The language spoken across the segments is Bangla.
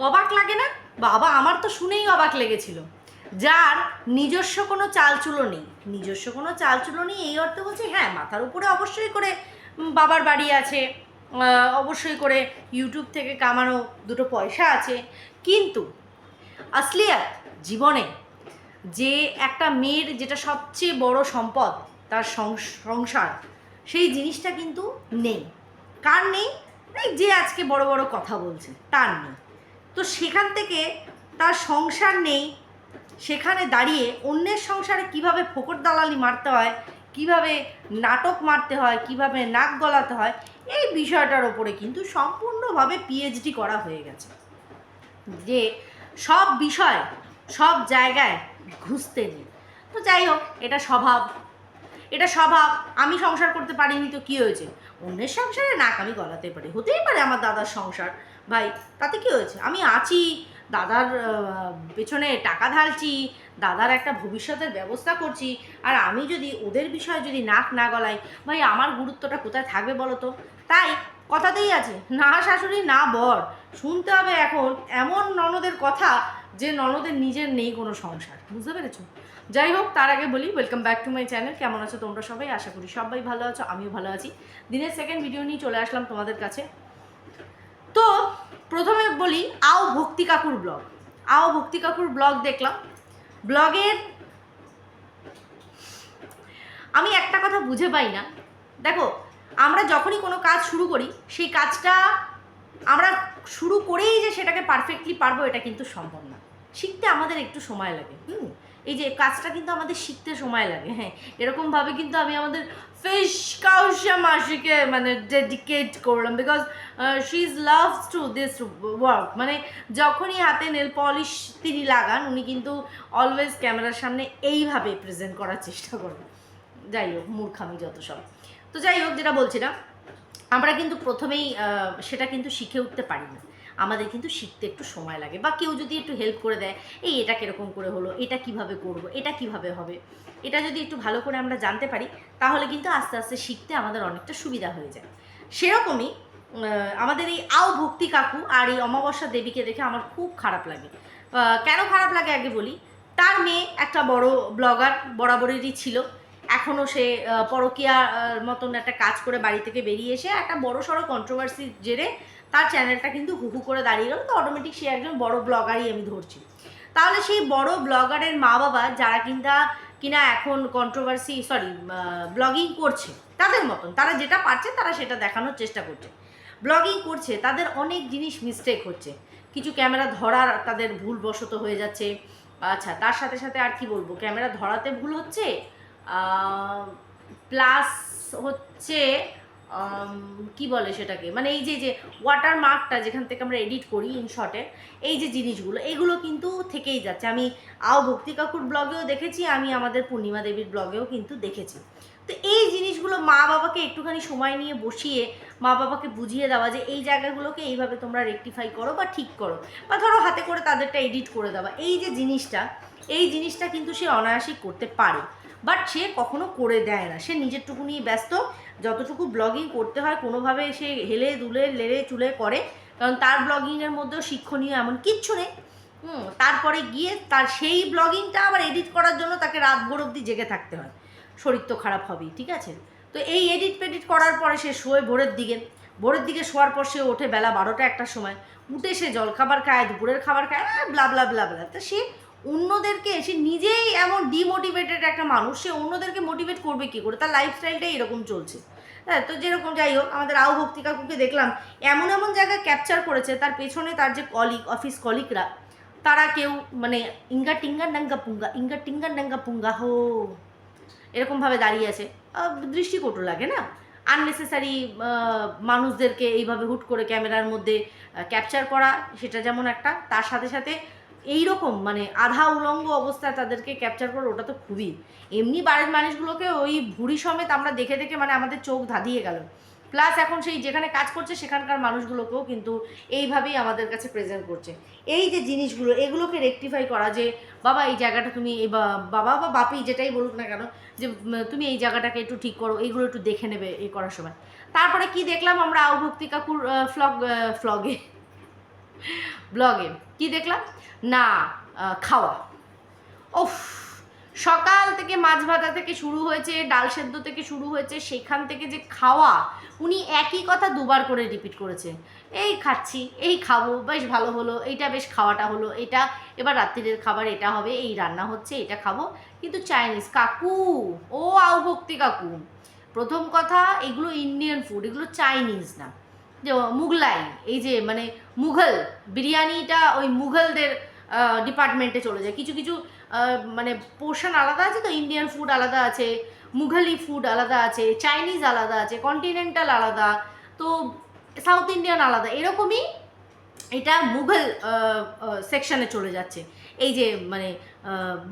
অবাক লাগে না? বাবা, আমার তো শুনেই অবাক লেগেছিল। যার নিজস্ব কোনো চালচুলো নেই। নিজস্ব কোনো চালচুলো নেই, এই অর্থে বলছে হ্যাঁ মাথার উপরে অবশ্যই করে বাবার বাড়ি আছে অবশ্যই করে ইউটিউব থেকে কামানো দুটো পয়সা আছে। কিন্তু আসলিয়াত জীবনে যে একটা মেয়ের যেটা সবচেয়ে বড় সম্পদ, তার সংস- সংসার, সেই জিনিসটা কিন্তু নেই। কার নেই? যে আজকে বড় বড় কথা বলছে, তার নেই। তো সেখান থেকে তার সংসার নেই। সেখানে দাঁড়িয়ে অন্যের সংসারে কীভাবে ফোকর দালালি মারতে হয়, কীভাবে নাটক মারতে হয়, কীভাবে নাক গলাতে হয়, এই বিষয়টার ওপরে কিন্তু সম্পূর্ণভাবে পিএইচডি করা হয়ে গেছে। যে সব বিষয় সব জায়গায় ঘুষতে নেই। তো যাই হোক, এটা স্বভাব। এটা স্বভাব। আমি সংসার করতে পারিনি তো কী হয়েছে? অন্যের সংসারে নাক আমি গলাতে পারি। হতেই পারে আমার দাদার সংসার। ভাই, তাতে কী হয়েছে? আমি আছি, দাদার পেছনে টাকা ঢালছি, দাদার একটা ভবিষ্যতের ব্যবস্থা করছি, আর আমি যদি ওদের বিষয়ে যদি নাক না গলাই ভাই, আমার গুরুত্বটা কোথায় থাকবে বলো তো? তাই কথাতেই আছে, না শাশুড়ি, না বর, শুনতে হবে এখন এমন ননদের কথা যে ননদের নিজের নেই কোনো সংসার, বুঝতে পেরেছ? যাই হোক, তার আগে বলি welcome back to my channel কেমন আছো তোমরা সবাই? আশা করি সবাই ভালো আছো, আমিও ভালো আছি। দিনের সেকেন্ড ভিডিও নিয়ে চলে আসলাম তোমাদের কাছে। তো প্রথমে বলি আও ভক্তি কাকুর ব্লগ। আও ভক্তি কাকুর ব্লগ দেখলাম। ব্লগের আমি একটা কথা বুঝে পাই না। দেখো, আমরা যখনই কোনো কাজ শুরু করি, সেই কাজটা আমরা শুরু করেই যে সেটাকে পারফেক্টলি পারব, এটা কিন্তু সম্ভব না। শিখতে আমাদের একটু সময় লাগে, হুম? এই যে কাজটা কিন্তু আমাদের শিখতে সময় লাগে হ্যাঁ। এরকমভাবে কিন্তু আমি আমাদের ফিশ কাউশা মাসিকে মানে ডেডিকেট করলাম because she is loves to this work মানে যখনই হাতে নেল পলিশ তিনি লাগান, উনি কিন্তু অলওয়েজ ক্যামেরার সামনে এইভাবে প্রেজেন্ট করার চেষ্টা করেন। যাই হোক মূর্খামি যত সব। তো যাই হোক, যেটা বলছিলাম, আমরা কিন্তু প্রথমেই সেটা কিন্তু শিখে উঠতে পারি না। আমাদের কিন্তু শিখতে একটু সময় লাগে বা কেউ যদি একটু হেল্প করে দেয়, এই এটা কীরকম করে হলো, এটা কীভাবে করব, এটা কীভাবে হবে? এটা যদি একটু ভালো করে আমরা জানতে পারি, তাহলে কিন্তু আস্তে আস্তে শিখতে আমাদের অনেকটা সুবিধা হয়ে যায়। সেরকমই আমাদের এই আও ভক্তি কাকু আর এই অমাবস্যা দেবীকে দেখে আমার খুব খারাপ লাগে। কেন খারাপ লাগে আগে বলি, তার মেয়ে একটা বড় ব্লগার বরাবরেরই ছিল। এখনও সে পরকিয়ার মতন একটা কাজ করে বাড়ি থেকে বেরিয়ে এসে একটা বড় সড়ো কন্ট্রোভার্সির জেরে তার চ্যানেলটা কিন্তু হুহু করে দাঁড়িয়ে গেল তো অটোমেটিক সে একজন বড় ব্লগারই আমি ধরছি। তাহলে সেই বড় ব্লগারের মা বাবা যারা কিনা কিনা এখন কন্ট্রোভার্সি সরি ব্লগিং করছে, তাদের মতন, তারা যেটা পারছে তারা সেটা দেখানোর চেষ্টা করছে। ব্লগিং করছে, তাদের অনেক জিনিস মিস্টেক হচ্ছে। কিছু ক্যামেরা ধরার তাদের ভুলবশত হয়ে যাচ্ছে। আচ্ছা তার সাথে সাথে আর কি বলব ক্যামেরা ধরাতে ভুল হচ্ছে? প্লাস হচ্ছে কি বলে সেটাকে? মানে এই যে যে ওয়াটার মার্কটা যেখান থেকে আমরা এডিট করি ইন ইনশর্টে এই যে জিনিসগুলো, এগুলো কিন্তু থেকেই যাচ্ছে। আমি আও ভক্তি কাকুর ব্লগেও দেখেছি, আমি আমাদের পূর্ণিমা দেবীর ব্লগেও কিন্তু দেখেছি। তো এই জিনিসগুলো মা বাবাকে একটুখানি সময় নিয়ে বসিয়ে, মা বাবাকে বুঝিয়ে দেওয়া যে এই জায়গাগুলোকে এইভাবে তোমরা রেকটিফাই করো বা ঠিক করো, বা ধরো হাতে করে তাদেরটা এডিট করে দেওয়া। এই যে জিনিসটা, এই জিনিসটা কিন্তু সে অনায়াসই করতে পারে। বাট সে কখনো করে দেয় না। সে নিজেরটুকু নিয়ে ব্যস্ত। যতটুকু ব্লগিং করতে হয়, কোনোভাবে সে হেলে দুলে লেড়ে চুলে করে। কারণ তার ব্লগিংয়ের মধ্যেও শিক্ষণীয় এমন কিচ্ছু নেই। হুম, তারপরে গিয়ে তার সেই ব্লগিংটা আবার এডিট করার জন্য তাকে রাত ভোর অবধি জেগে থাকতে হয়। শরীর তো খারাপ হবেই, ঠিক আছে? তো এই এডিট পেডিট করার পরে সে শোয় ভোরের দিকে। ভোরের দিকে শোয়ার পর সে ওঠে বেলা বারোটা একটার সময়। উঠে সে জলখাবার খায়, দুপুরের খাবার খায় ব্লা ব্লা ব্লা ব্লা তা সে অন্যদেরকে, সে নিজেই এমন ডিমোটিভেটেড একটা মানুষ, সে অন্যদেরকে মোটিভেট করবে কী করে? তার লাইফস্টাইলটাই এরকম চলছে। হ্যাঁ তো যেরকম যাই হোক, আমাদের আও ভক্তি কাকুকে দেখলাম, এমন এমন জায়গায় ক্যাপচার করেছে, তার পেছনে তার যে কলিগ অফিস কলিগরা তারা কেউ মানে ইঙ্গা টিঙ্গা নাঙ্গা পুঙ্গা, ইঙ্গা টিঙ্গা নাঙ্গা পুঙ্গা, হো এরকমভাবে দাঁড়িয়ে আছে। দৃষ্টিকটু লাগে না? আননেসেসারি মানুষদেরকে এইভাবে হুট করে ক্যামেরার মধ্যে ক্যাপচার করা, সেটা যেমন একটা, তার সাথে সাথে এই রকম মানে আধা উলঙ্গ অবস্থায় তাদেরকে ক্যাপচার করা ওটা তো খুবই। এমনি বাড়ির মানুষগুলোকে ওই ভুড়ি সমেত আমরা দেখে দেখে মানে আমাদের চোখ ধাঁধিয়ে গেল। প্লাস এখন সেই যেখানে কাজ করছে, সেখানকার মানুষগুলোকেও কিন্তু এইভাবেই আমাদের কাছে প্রেজেন্ট করছে। এই যে জিনিসগুলো, এগুলোকে রেকটিফাই করা যে, বাবা, এই জায়গাটা তুমি এই বাবা বা বাপি, যেটাই বলুক না কেন, যে তুমি এই জায়গাটাকে একটু ঠিক করো, এইগুলো একটু দেখে নেবে এই করার সময়। তারপরে কি দেখলাম আমরা, আউভক্তি কাকুর ফ্লগ ফ্লগে ব্লগে। কি দেখলাম? না খাওয়া। ওফ সকাল থেকে মাছ ভাতা থেকে শুরু হয়েছে, ডাল সেদ্ধ থেকে শুরু হয়েছে, সেখান থেকে যে খাওয়া, উনি একই কথা দুবার করে রিপিট করেছে। এই খাচ্ছি, এই খাব, বেশ ভালো হলো, এইটা বেশ খাওয়াটা হলো, এটা এবার রাত্রিরের খাবার, এটা হবে, এই রান্না হচ্ছে, এটা খাব। কিন্তু চাইনিজ কাকু, ও আও ভক্তি কাকু, প্রথম কথা এগুলো ইন্ডিয়ান ফুড এগুলো চাইনিজ না। যে মুঘলাই, এই যে মানে মুঘল, বিরিয়ানিটা ওই মুঘলদের ডিপার্টমেন্টে চলে যায়। কিছু কিছু মানে পোর্শন আলাদা আছে তো ইন্ডিয়ান ফুড আলাদা আছে, মুঘলি ফুড আলাদা আছে চাইনিজ আলাদা আছে কন্টিনেন্টাল আলাদা, তো সাউথ ইন্ডিয়ান আলাদা। এরকমই এটা মুঘল সেকশনে চলে যাচ্ছে। এই যে মানে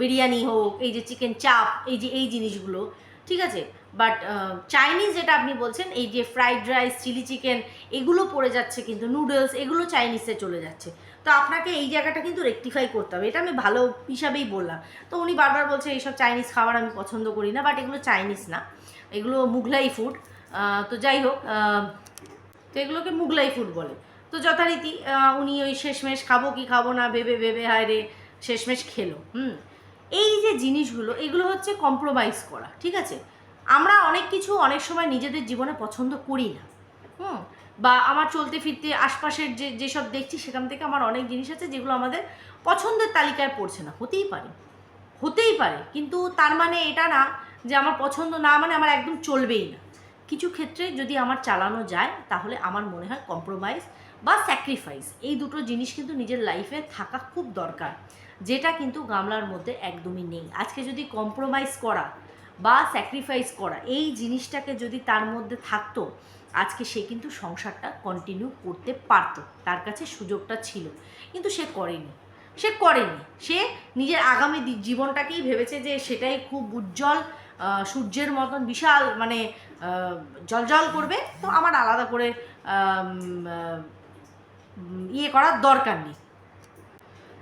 বিরিয়ানি হোক, এই যে চিকেন চাপ এই যে, এই জিনিসগুলো, ঠিক আছে? বাট চাইনিজ যেটা আপনি বলছেন, এই যে ফ্রাইড রাইস চিলি চিকেন এগুলো পড়ে যাচ্ছে কিন্তু নুডলস এগুলো চাইনিজে চলে যাচ্ছে। তো আপনাকে এই জায়গাটা কিন্তু রেকটিফাই করতে হবে। এটা আমি ভালো হিসাবেই বললাম। তো উনি বারবার বলছে, এইসব চাইনিজ খাবার আমি পছন্দ করি না বাট এগুলো চাইনিজ না। এগুলো মুঘলাই ফুড তো যাই হোক তো এগুলোকে মুঘলাই ফুড বলে। তো যথারীতি উনি ওই শেষমেশ খাব কি খাব না, ভেবে ভেবে হায় রে শেষমেশ খেলো। হুম। এই যে জিনিসগুলো, এগুলো হচ্ছে কম্প্রোমাইজ করা, ঠিক আছে? আমরা অনেক কিছু অনেক সময় নিজেদের জীবনে পছন্দ করি না। হুম? বা আমার চলতে ফিরতে আশপাশের যে যেসব দেখছি, সেখান থেকে আমার অনেক জিনিস আছে যেগুলো আমাদের পছন্দের তালিকায় পড়ছে না। হতেই পারে। হতেই পারে। কিন্তু তার মানে এটা না যে আমার পছন্দ না মানে আমার একদম চলবেই না। কিছু ক্ষেত্রে যদি আমার চালানো যায়, তাহলে আমার মনে হয় কম্প্রোমাইজ বা স্যাক্রিফাইস এই দুটো জিনিস কিন্তু নিজের লাইফে থাকা খুব দরকার। যেটা কিন্তু গামলার মধ্যে একদমই নেই। আজকে যদি কম্প্রোমাইজ করা বা স্যাক্রিফাইস করা, এই জিনিসটাকে যদি তার মধ্যে থাকতো, আজকে সে কিন্তু সংসারটা কন্টিনিউ করতে পারতো। তার কাছে সুযোগটা ছিল। কিন্তু সে করেনি। সে করেনি। সে নিজের আগামী জীবনটাকেই ভেবেছে যে সেটাই খুব উজ্জ্বল সূর্যের মতন বিশাল মানে জলজল করবে। তো আমার আলাদা করে ইয়ে করার দরকার নেই।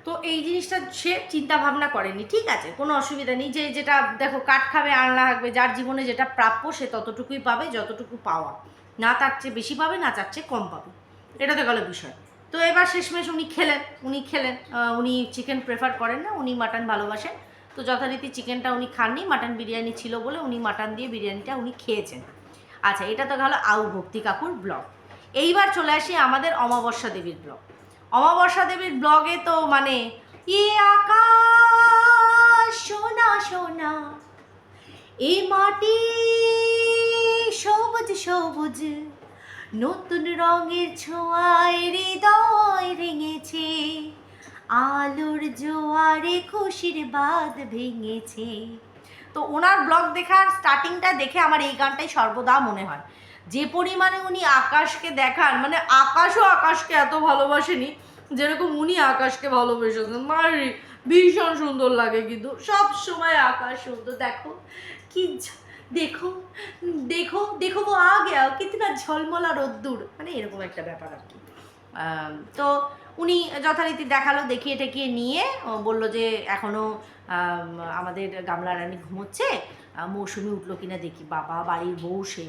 তো এই জিনিসটা সে চিন্তা ভাবনা করেনি, ঠিক আছে? কোনো অসুবিধা নেই, যে যেটা, দেখো, কাঠ খাবে আর না থাকবে যার জীবনে যেটা প্রাপ্য সে ততটুকুই পাবে, যতটুকু পাওয়া। না তার চেয়ে বেশি পাবে, না তার চেয়ে কম পাবে। এটা তো গেল বিষয়। তো এবার শেষমেশ উনি খেলেন উনি খেলেন উনি চিকেন প্রেফার করেন না, উনি মাটন ভালোবাসেন। তো যথারীতি চিকেনটা উনি খাননি মাটন বিরিয়ানি ছিল বলে উনি মাটন দিয়ে বিরিয়ানিটা উনি খেয়েছেন। আচ্ছা এটা তো গেল আউ ভক্তি কাকুর ব্লগ এইবার চলে আসি আমাদের অমাবস্যা দেবীর ব্লগ অমাবস্যা দেবীর ব্লগে তো মানে এ আকাশ, সোনা সোনা, এ মাটি সবুজ সবুজ, নতুন রঙের ছোঁয়ায় হৃদয় ভেঙেছে আলোর জোয়ারে খুশির বাদ ভেঙেছে। তো ওনার ব্লগ দেখার স্টার্টিংটা দেখে আমার এই গানটাই সর্বদা মনে হয়। যে পরিমাণে উনি আকাশকে দেখান মানে আকাশও আকাশকে এত ভালোবাসেনি যেরকম উনি আকাশকে ভালোবেসেছেন। মারি ভীষণ সুন্দর লাগে কিন্তু। সব সময় আকাশ সুন্দর। দেখো কি দেখো দেখো দেখো ও আ গেয়া কিতনা ঝলমলা রোদ্দুর। মানে এরকম একটা ব্যাপার আর কি। তো উনি যথারীতি দেখাল, দেখিয়ে টেকিয়ে নিয়ে বলল যে এখনও আমাদের গামলা রানী ঘুমোচ্ছে। মৌসুমি উঠল কিনা দেখি। বাবা, বাড়ির বউ সে।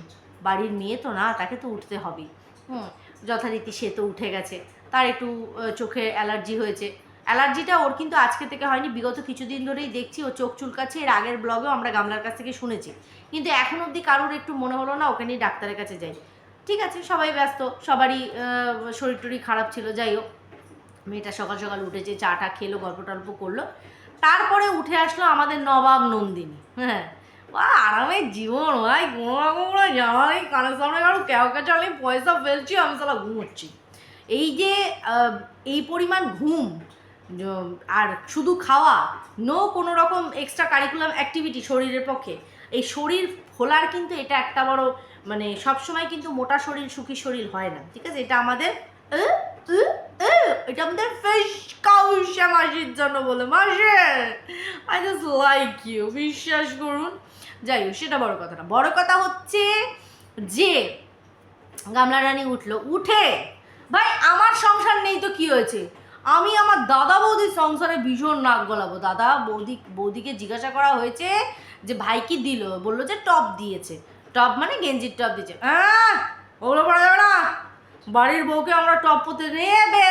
বাড়ির মেয়ে তো না, তাকে তো উঠতে হবেই হুম। যথারীতি সে তো উঠে গেছে। তার একটু চোখে অ্যালার্জি হয়েছে। অ্যালার্জিটা ওর কিন্তু আজকে থেকে হয়নি, বিগত কিছুদিন ধরেই দেখছি, ও চোখ চুলকাচ্ছে। এর আগের ব্লগেও আমরা গামলার কাছ থেকে শুনেছি। কিন্তু এখন অবধি কারোর একটু মনে হলো না, ওকে নিয়ে ডাক্তারের কাছে যাই। ঠিক আছে, সবাই ব্যস্ত, সবারই শরীর টরীর খারাপ ছিল, যাই হোক। মেয়েটা সকাল সকাল উঠেছে চাটা খেলো, গল্প টল্প করল। তারপরে উঠে আসলো আমাদের নবাব নন্দিনী। হ্যাঁ বা আরামের জীবন, ভাই, কোনো রকম কোনো জামা নেই। কানের সামনে কারও কেওকে চলে পয়সা ফেলছি, আমি সালা ঘুমোচ্ছি এই যে এই পরিমাণ ঘুম আর শুধু খাওয়া নো কোনো রকম এক্সট্রা কারিকুলাম অ্যাক্টিভিটি শরীরের পক্ষে। এই শরীর খোলার কিন্তু এটা একটা বড় মানে সবসময় কিন্তু মোটা শরীর, সুখী শরীর হয় না, ঠিক আছে? এটা আমাদের এটা আমাদের ফেস কাউসা মাসির জন্য বলে, মাসে। আই জাস্ট লাইক ইউ বিশ্বাস করুন। যাই হোক, সেটা বড় কথা না। বড় কথা হচ্ছে যে, গামলা রানী উঠল। উঠে, ভাই, আমার সংসার নেই তো কি হয়েছে? আমি আমার দাদা বৌদির সংসারে ভীষণ নাক গলাবো। দাদা বৌদি, বৌদিকে জিজ্ঞাসা করা হয়েছে যে, ভাই কি দিল? বলল যে, টপ দিয়েছে। টপ মানে গেঞ্জির টপ দিয়েছে। হ্যাঁ ওগুলো পড়া যাবে না। বাড়ির বউকে আমরা টপ পরতে নেবে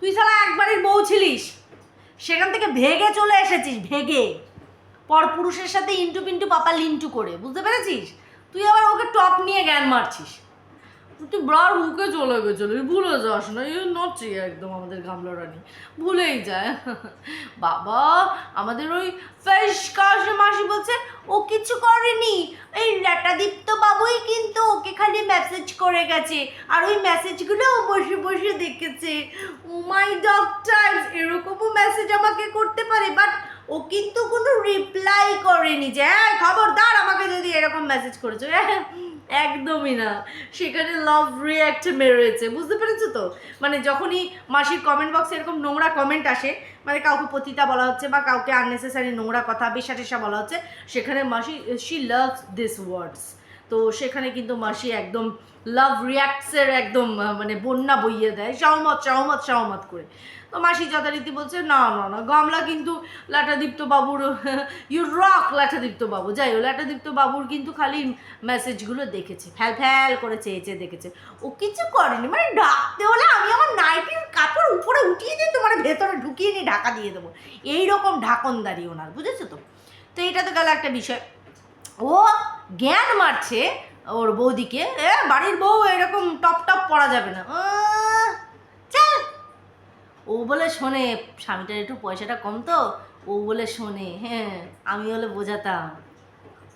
তুই সালা একবারই বউ ছিলিস। সেখান থেকে ভেগে চলে এসেছিস, ভেগে। পরপুরুষের সাথে ইন্টু পিন্টু, পাপা লিন্টু করে, বুঝতে পেরেছিস? তুই আবার ওকে টপ নিয়ে জ্ঞান মারছিস। তুই ব্রার মুখে চলে গেছিল, ভুলে যাস না। এই নচে একদম আমাদের গামলা রানী। ভুলেই যায়। বাবা, আমাদের ওই ফেস কাশে মাসি বলছে, ও কিছু ল্যাটাদীপ্ত বাবুই কিন্তু ওকে খালি মেসেজ করে গেছে। আর ওই মেসেজগুলো বসে বসে দেখেছে। মাই ডক্টর এরকমও মেসেজ আমাকে করতে পারে বাট ও কিন্তু কোনো রিপ্লাই করেনি যে হ্যাঁ খবরদার, আমাকে যদি এরকম মেসেজ করেছ। একদমই না। সেখানে লাভ রিয়াক্ট মেরেছে, বুঝতে পেরেছ তো? মানে যখনই মাসির কমেন্ট বক্সে এরকম নোংরা কমেন্ট আসে মানে কাউকে পতিতা বলা হচ্ছে বা কাউকে আননেসেসারি নোংরা কথা, বেশা টেশা বলা হচ্ছে, সেখানে মাসি শি লাভস দিস ওয়ার্ডস তো সেখানে কিন্তু মাসি একদম লাভ রিয়াক্টসের একদম মানে বন্যা বইয়ে দেয়, সহমত সহমত সহমত করে। তো মাসি যথারীতি বলছে, না না না, গামলা কিন্তু লাটাদীপ্ত বাবুর ইউ রক লাটাদীপ্ত বাবু। যাই হোক, লাটাদীপ্ত বাবুর কিন্তু খালি মেসেজগুলো দেখেছে, ফ্যাল ফ্যাল করে চেয়েছে দেখেছে। ও কিছু করেনি মানে ডাকতে হলে আমি আমার নাইটির কাপড় উপরে উঠিয়ে দিয়ে তোমার ভেতরে ঢুকিয়ে নিয়ে ঢাকা দিয়ে দেবো। এইরকম ঢাকনদারি ওনার, বুঝেছ তো? তো এটা তো গেল একটা বিষয়। ও জ্ঞান মারছে ওর বৌদিকে, এ, বাড়ির বউ এরকম টপ টপ পরা যাবে না। ও বলে, শোনে, স্বামীটার একটু পয়সাটা কম তো। ও বলে, শোনে হ্যাঁ আমি হলে বোঝাতাম।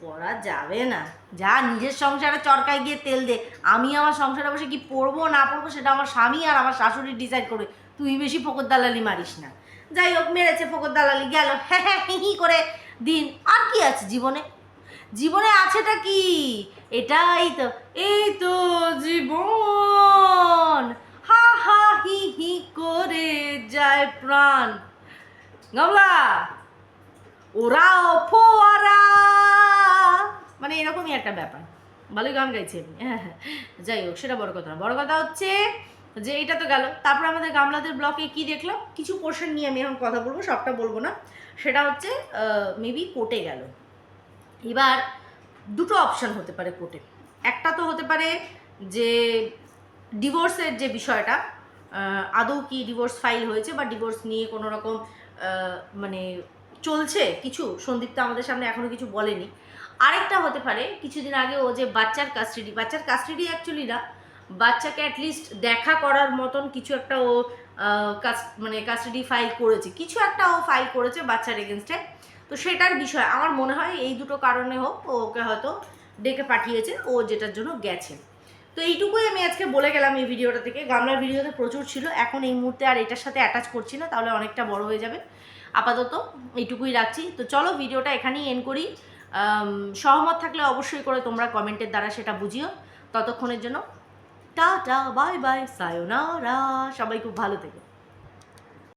পড়া যাবে না। যা নিজের সংসারে চরকায় গিয়ে তেল দে। আমি আমার সংসারে বসে কি পড়ব, না পড়ব, সেটা আমার স্বামী আর আমার শাশুড়ি ডিসাইড করবে। তুই বেশি ফকর দালালি মারিস না। যাই হোক, মেরেছে, ফকর দালালি গেল। হ্যাঁ হ্যাঁ হি করে দিন। আর কি আছে জীবনে? জীবনে আছেটা কি? এটাই তো, এই তো জীবন। হা হা, হি হি করে যায় প্রাণ। গামলা ওরাও ফোয়ারা। মানে এরকমই একটা ব্যাপার। ভালোই গান গাইছি আমি। হ্যাঁ হ্যাঁ। যাই হোক, সেটা বড় কথা বড় কথা হচ্ছে যে এটা তো গেল। তারপর আমাদের গামলাদের ব্লকে কি দেখলাম? কিছু পোর্শন নিয়ে আমি এখন কথা বলব, সবটা বলব না। সেটা হচ্ছে মেবি কোর্টে গেল। এবার দুটো অপশান হতে পারে কোর্টে একটা তো হতে পারে যে ডিভোর্সের যে বিষয়টা আদৌ কি ডিভোর্স ফাইল হয়েছে বা ডিভোর্স নিয়ে কোনো রকম মানে চলছে কিছু? সন্দীপ তো আমাদের সামনে এখনও কিছু বলেনি। আরেকটা হতে পারে কিছুদিন আগে ও যে বাচ্চার কাস্টাডি বাচ্চার কাস্টাডি অ্যাকচুয়ালি না বাচ্চাকে অ্যাটলিস্ট দেখা করার মতন কিছু একটা ও আহ, কাস- মানে কাস্টাডি ফাইল করেছে। কিছু একটা ও ফাইল করেছে বাচ্চার এগেনস্টে তো সেটার বিষয়, আমার মনে হয় এই দুটো কারণে হোক ওকে হয়তো ডেকে পাঠিয়েছে, ও যেটার জন্য গেছে। তো এইটুকুই আমি আজকে বলে গেলাম এই ভিডিওটা থেকে। গামলার ভিডিওতে প্রচুর ছিল, এখন এই মুহূর্তে আর এটার সাথে অ্যাটাচ করছি না, তাহলে অনেকটা বড় হয়ে যাবে। আপাতত এইটুকুই রাখছি। তো চলো ভিডিওটা এখানেই এন্ড করি। সহমত থাকলে অবশ্যই করে তোমরা কমেন্টের দ্বারা সেটা বুঝিও। ততক্ষণের জন্য টাটা বাই বাই সায়োনারা সবাই খুব ভালো থেকো।